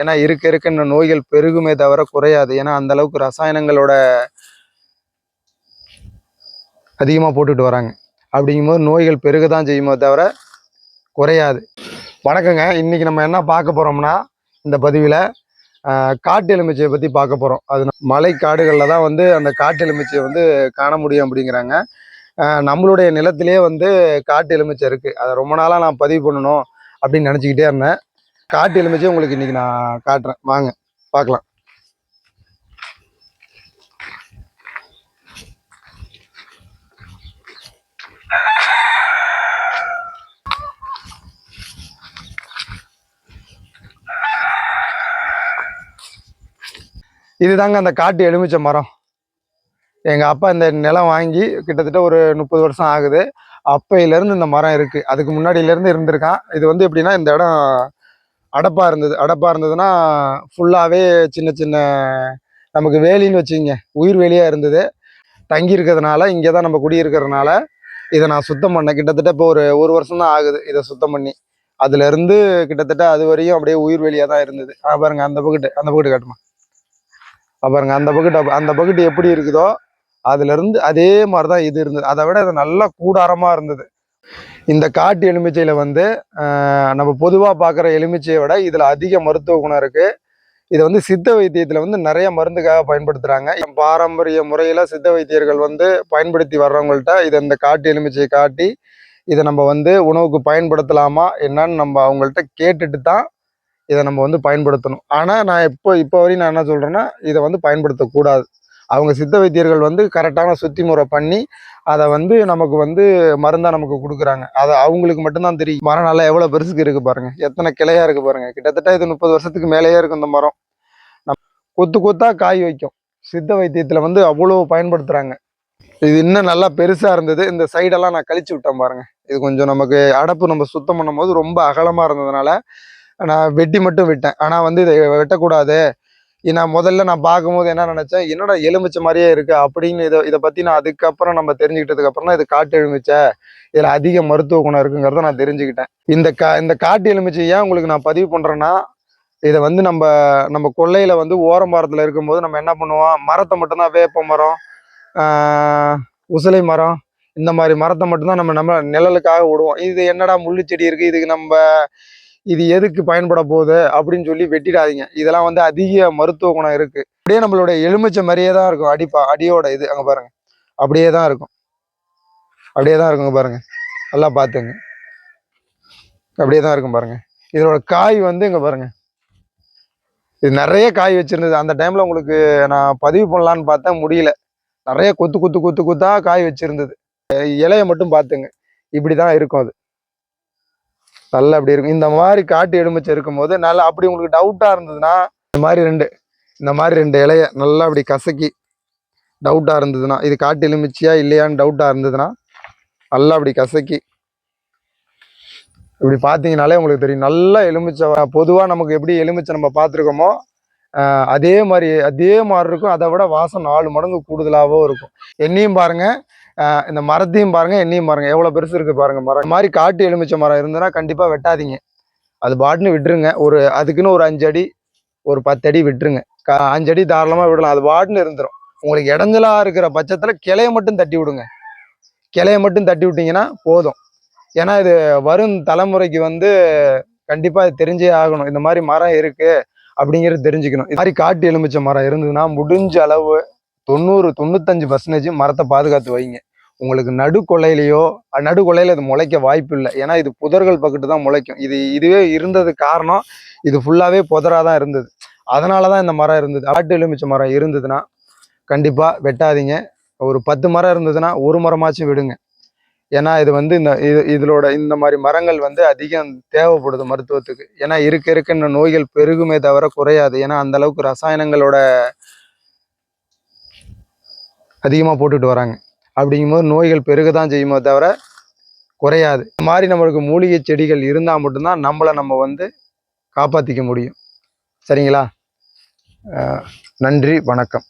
ஏன்னா இருக்க இருக்க இந்த நோய்கள் பெருகுமே தவிர குறையாது. ஏன்னா அந்த அளவுக்கு ரசாயனங்களோட அதிகமாக போட்டுட்டு வராங்க. அப்படிங்கும்போது நோய்கள் பெருக தான் செய்யுமே தவிர குறையாது. வணக்கங்க. இன்னைக்கு நம்ம என்ன பார்க்க போகிறோம்னா இந்த பதிவில் காட்டு எலுமிச்சையை பற்றி பார்க்க போகிறோம் அது மலை காடுகளில் தான் வந்து அந்த காட்டு எலுமிச்சையை வந்து காண முடியும் அப்படிங்கிறாங்க. நம்மளுடைய நிலத்திலே வந்து காட்டு எலுமிச்சை இருக்குது அதை ரொம்ப நாளாக நான் பதிவு பண்ணணும் அப்படின்னு நினச்சிக்கிட்டே இருந்தேன். காட்டு எலுமிச்சை உங்களுக்கு இன்னைக்கு நான் காட்டுறேன். வாங்க பார்க்கலாம். இதுதாங்க அந்த காட்டு எலுமிச்சை மரம். எங்கள் அப்பா இந்த நிலம் வாங்கி கிட்டத்தட்ட ஒரு முப்பது வருஷம் ஆகுது. அப்பையிலேருந்து இந்த மரம் இருக்குது அதுக்கு முன்னாடியிலேருந்து இருந்திருக்கான். இது வந்து எப்படின்னா இந்த இடம் அடப்பாக இருந்தது அடப்பாக இருந்ததுன்னா ஃபுல்லாகவே சின்ன சின்ன நமக்கு வேலின்னு வச்சுங்க உயிர் வேலியாக இருந்தது. தங்கி இருக்கிறதுனால இங்கே தான் நம்ம குடியிருக்கிறதுனால இதை நான் சுத்தம் பண்ணேன். கிட்டத்தட்ட இப்போ ஒரு ஒரு வருஷம் தான் ஆகுது இதை சுத்தம் பண்ணி. அதுலேருந்து கிட்டத்தட்ட அது வரையும் அப்படியே உயிர் வேலியாக தான் இருந்தது. பாருங்க அந்த பக்கெட்டு அந்த பக்கெட்டு காட்டுமா? பாருங்க அந்த பக்கெட் அந்த பக்கெட்டு எப்படி இருக்குதோ அதுலேருந்து அதே மாதிரி தான் இது இருந்தது. அதை விட இது நல்லா கூடாரமாக இருந்தது. இந்த காட்டு எலுமிச்சையில் வந்து நம்ம பொதுவாக பார்க்குற எலுமிச்சையை விட இதில் அதிக மருத்துவ குணம் இருக்குது இதை வந்து சித்த வைத்தியத்தில் வந்து நிறைய மருந்துக்காக பயன்படுத்துகிறாங்க பாரம்பரிய முறையில் சித்த வைத்தியர்கள் வந்து பயன்படுத்தி வர்றவங்கள்ட்ட இதை இந்த காட்டு எலுமிச்சையை காட்டி இதை நம்ம வந்து உணவுக்கு பயன்படுத்தலாமா என்னன்னு நம்ம அவங்கள்ட்ட கேட்டுட்டு தான் இதை நம்ம வந்து பயன்படுத்தணும். ஆனால் நான் இப்போ இப்போ வரையும் நான் என்ன சொல்கிறேன்னா இதை வந்து பயன்படுத்தக்கூடாது. அவங்க சித்த வைத்தியர்கள் வந்து கரெக்டான சுத்தி முறை பண்ணி அதை வந்து நமக்கு வந்து மருந்தாக நமக்கு கொடுக்குறாங்க. அதை அவங்களுக்கு மட்டும்தான் தெரியும். மரம் நல்லா எவ்வளோ பெருசுக்கு இருக்குது பாருங்கள் எத்தனை கிளையா இருக்குது பாருங்கள் கிட்டத்தட்ட இது முப்பது வருஷத்துக்கு மேலேயே இருக்கும் இந்த மரம். நம் கொத்து கொத்தாக காய் வைக்கும். சித்த வைத்தியத்தில் வந்து அவ்வளோ பயன்படுத்துகிறாங்க இது இன்னும் நல்லா பெருசாக இருந்தது. இந்த சைடெல்லாம் நான் கழிச்சு விட்டேன் பாருங்கள் இது கொஞ்சம் நமக்கு அடப்பு நம்ம சுத்தம் பண்ணும்போது ரொம்ப அகலமாக இருந்ததுனால நான் வெட்டி மட்டும் விட்டேன். ஆனால் வந்து இதை வெட்டக்கூடாது. நான் முதல்ல நான் பார்க்கும்போது என்ன நினச்சேன் என்னடா எலுமிச்சை மாதிரியே இருக்குது அப்படின்னு இதை இதை பற்றி நான் அதுக்கப்புறம் நம்ம தெரிஞ்சுக்கிட்டதுக்கப்புறம் தான் இது காட்டு எலுமிச்சை இதில் அதிக மருத்துவ குணம் இருக்குங்கிறத நான் தெரிஞ்சுக்கிட்டேன். இந்த கா இந்த காட்டு எலுமிச்சை ஏன் உங்களுக்கு நான் பதிவு பண்ணுறேன்னா இதை வந்து நம்ம நம்ம கொள்ளையில் வந்து ஓரம்பாரத்தில் இருக்கும்போது நம்ம என்ன பண்ணுவோம்? மரத்தை மட்டும்தான் வேப்ப மரம் உசிலை மரம் இந்த மாதிரி மரத்தை மட்டும்தான் நம்ம நம்ம நிழலுக்காக விடுவோம். இது என்னடா முள்ளு செடி இதுக்கு நம்ம இது எதுக்கு பயன்பட போகுது அப்படின்னு சொல்லி வெட்டிடாதீங்க. இதெல்லாம் வந்து அதிக மருத்துவ குணம் இருக்கு. அப்படியே நம்மளுடைய எலுமிச்சை மாதிரியே தான் இருக்கும். அடிப்பா அடியோட இது. அங்கே பாருங்க. அப்படியே தான் இருக்கும். அப்படியே தான் இருக்குங்க பாருங்க. நல்லா பார்த்துங்க. அப்படியே தான் இருக்கும் பாருங்க. இதோட காய் வந்து இங்கே பாருங்க. இது நிறைய காய் வச்சுருந்தது. அந்த டைமில் உங்களுக்கு நான் பதிவு பண்ணலான்னு பார்த்தா முடியல. நிறைய கொத்து கொத்து கொத்து கொத்தா காய் வச்சுருந்தது. இலையை மட்டும் பார்த்துங்க. இப்படி தான் இருக்கும் அது. நல்லா அப்படி இருக்கும். இந்த மாதிரி காட்டு எலுமிச்சை இருக்கும்போது நல்லா அப்படி உங்களுக்கு டவுட்டாக இருந்ததுன்னா இந்த மாதிரி ரெண்டு இந்த மாதிரி ரெண்டு இலைய நல்லா அப்படி கசக்கி டவுட்டாக இருந்ததுன்னா இது காட்டு எலுமிச்சையா இல்லையான்னு டவுட்டாக இருந்ததுன்னா நல்லா அப்படி கசக்கி இப்படி பார்த்தீங்கனாலே உங்களுக்கு தெரியும். நல்லா எலுமிச்சை பொதுவாக நமக்கு எப்படி எலுமிச்சை நம்ம பார்த்துருக்கோமோ அதே மாதிரி அதே மாதிரி இருக்கும். அதை விட வாசம் நாலு மடங்கு கூடுதலாகவும் இருக்கும். என்னையும் பாருங்கள் இந்த மரத்தையும் பாருங்க என்னையும் பாருங்க. எவ்வளோ பெருசு இருக்கு பாருங்க மரம். இந்த மாதிரி காட்டு எலுமிச்சை மரம் இருந்ததுன்னா கண்டிப்பாக வெட்டாதீங்க. அது பாட்டுன்னு விட்டுருங்க. ஒரு அதுக்குன்னு ஒரு அஞ்சு அடி ஒரு பத்து அடி விட்டுருங்க. அஞ்சு அடி தாராளமாக விடலாம். அது பாட்டுன்னு இருந்துரும். உங்களுக்கு இடைஞ்சலா இருக்கிற பட்சத்தில் கிளைய மட்டும் தட்டி விடுங்க. கிளைய மட்டும் தட்டி விட்டீங்கன்னா போதும். ஏன்னா இது வரும் தலைமுறைக்கு வந்து கண்டிப்பாக இது தெரிஞ்சே ஆகணும். இந்த மாதிரி மரம் இருக்கு அப்படிங்கிறது தெரிஞ்சுக்கணும். இது மாதிரி காட்டு எலுமிச்சை மரம் இருந்ததுன்னா முடிஞ்ச அளவு தொண்ணூறு தொண்ணூத்தஞ்சு பர்சன்டேஜ் மரத்தை பாதுகாத்து வைங்க. உங்களுக்கு நடுக்கொள்ளையிலையோ நடுக்கொள்ளையில இது முளைக்க வாய்ப்பு இல்லை ஏன்னா இது புதர்கள் பக்கத்து தான் முளைக்கும். இது இதுவே இருந்தது காரணம் இது ஃபுல்லாகவே புதராக தான் இருந்தது. அதனால தான் இந்த மரம் இருந்தது. ஆட்டு எலுமிச்சை மரம் இருந்ததுன்னா கண்டிப்பாக வெட்டாதீங்க. ஒரு பத்து மரம் இருந்ததுன்னா ஒரு மரமாச்சும் விடுங்க. ஏன்னா இது வந்து இந்த இது இதோட இந்த மாதிரி மரங்கள் வந்து அதிகம் தேவைப்படுது மருத்துவத்துக்கு. ஏன்னா இருக்க இருக்க இந்த நோய்கள் பெருகுமே தவிர குறையாது. ஏன்னா அந்த அளவுக்கு ரசாயனங்களோட அதிகமாக போட்டுட்டு வராங்க. அப்படிங்கும்போது நோய்கள் பெருக தான் செய்யுமே தவிர குறையாது. இந்த மாதிரி நம்மளுக்கு மூலிகை செடிகள் இருந்தால் மட்டும்தான் நம்மளை நம்ம வந்து காப்பாற்றிக்க முடியும். சரிங்களா? நன்றி வணக்கம்.